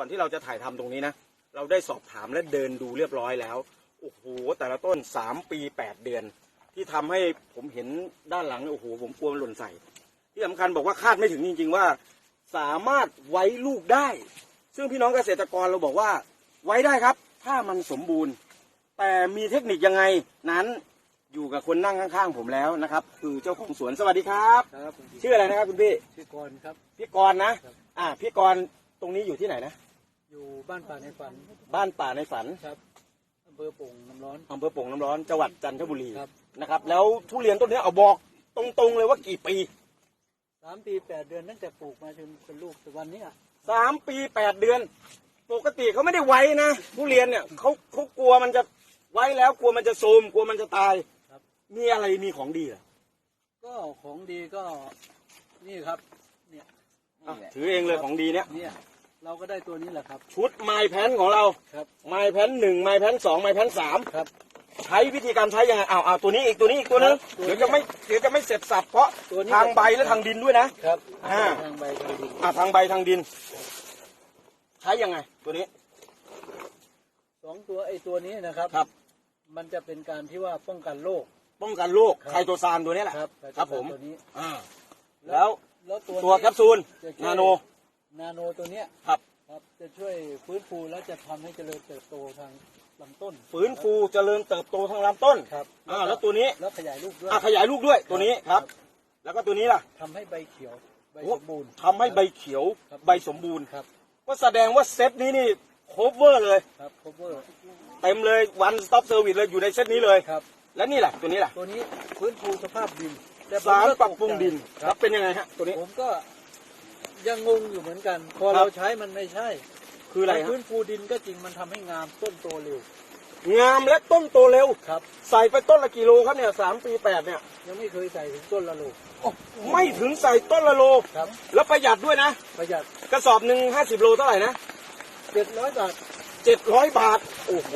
ก่อนที่เราจะถ่ายทำตรงนี้นะ เราได้สอบถามและเดินดูเรียบร้อยแล้ว โอ้โห แต่ละต้นสามปีแปดเดือน ที่ทำให้ผมเห็นด้านหลังเนี่ยโอ้โห ผมกลัวมันหล่นใส่ ที่สำคัญบอกว่าคาดไม่ถึงจริง ๆ ว่า สามารถไว้ลูกได้ ซึ่งพี่น้องเกษตรกรเราบอกว่า ไว้ได้ครับ ถ้ามันสมบูรณ์ แต่มีเทคนิคยังไงนั้นอยู่กับคนนั่งข้างๆผมแล้วนะครับ คือเจ้าของสวนสวัสดีครับครับชื่ออะไรนะครับคุณพี่ชื่อกรครับพี่กรณ์นะครับอ่าพี่กรณ์ตรงนี้อยู่ที่ไหนนะ อยู่บ้านป่าในฝันบ้านป่าในฝันครับอำเภอโป่งน้ำร้อนอำเภอโป่งน้ำร้อนจังหวัดจันทบุรีครับนะครับ แล้วทุเรียนต้นนี้เอาบอกตรงๆเลยว่ากี่ปีสามปีแปดเดือนตั้งแต่ปลูกมาจนเป็นลูกแต่วันเนี้ยสามปีแปดเดือน ปกติเขาไม่ได้ไว้นะทุเรียนเนี่ยเขาเขากลัวมันจะไว้แล้วกลัวมันจะโทรมกลัวมันจะตายครับมีอะไรมีของดีเหรอก็ของดีก็นี่ครับ เนี่ยอะนี่แหละถือเองเลยของดีเนี่ยเนี่ย เราก็ได้ตัวนี้แหละครับ ชุดไม้แพนของเราครับไม้แพนหนึ่งไม้แพนสองไม้แพนสามครับ ใช้วิธีการใช้ยังไงอ้าวอ้าวตัวนี้อีกตัวนี้อีกตัวนึงครับตัวนี้เดี๋ยวจะไม่เดี๋ยวจะไม่เสร็จสับเพราะตัวนี้ ทางใบและทางดินด้วยนะครับอ่าทางใบทางดินอ่าทางใบทางดิน ใช้ยังไง ตัวนี้ สองตัวไอ้ตัวนี้นะครับ ครับ มันจะเป็นการที่ว่าป้องกันโรค ป้องกันโรคครับ ไคโตซานตัวนี้แหละครับครับผมตัวนี้อ่าแล้วแล้วตัวตัวแคปซูลจะช่วยนาโน นาโนตัวเนี้ยครับ ครับจะช่วยฟื้นฟูและจะทำให้เจริญเติบโตทางลำต้นฟื้นฟูเจริญเติบโตทางลำต้นครับอ่าแล้วตัวนี้แล้วขยายลูกด้วยอ่าขยายลูกด้วยตัวนี้ครับ แล้วก็ตัวนี้ล่ะ ทำให้ใบเขียวใบโอ้ สมบูรณ์ ทำให้ใบเขียวครับ ใบสมบูรณ์ครับก็แสดงว่าเซตนี้นี่โคเวอร์เลย ครับ cover เต็มเลย one stop service เลยอยู่ในเซตนี้เลย ครับ แล้วนี่แหละตัวนี้แหละตัวนี้ฟื้นฟูสภาพดินแต่ผมสารก็ปรับปรุงดินตกใจครับเป็นยังไงฮะตัวนี้ ผมก็ ยังงงอยู่เหมือนกัน พอครับเราใช้มันไม่ใช่คืออะไรมันฮะฟื้นฟูดินก็จริงมันทำให้งามต้นโตเร็ว งามและต้นโตเร็ว ครับ ใส่ไปต้นละกิโลครับเนี่ยสามปีแปดเนี่ย ยังไม่เคยใส่ถึงต้นละโลไม่ถึงใส่ต้นละโล ครับ แล้วประหยัดด้วยนะ ประหยัดกระสอบหนึ่งห้าสิบโลเท่าไหร่นะเจ็ดร้อยบาทเจ็ดร้อยบาท โอ้โห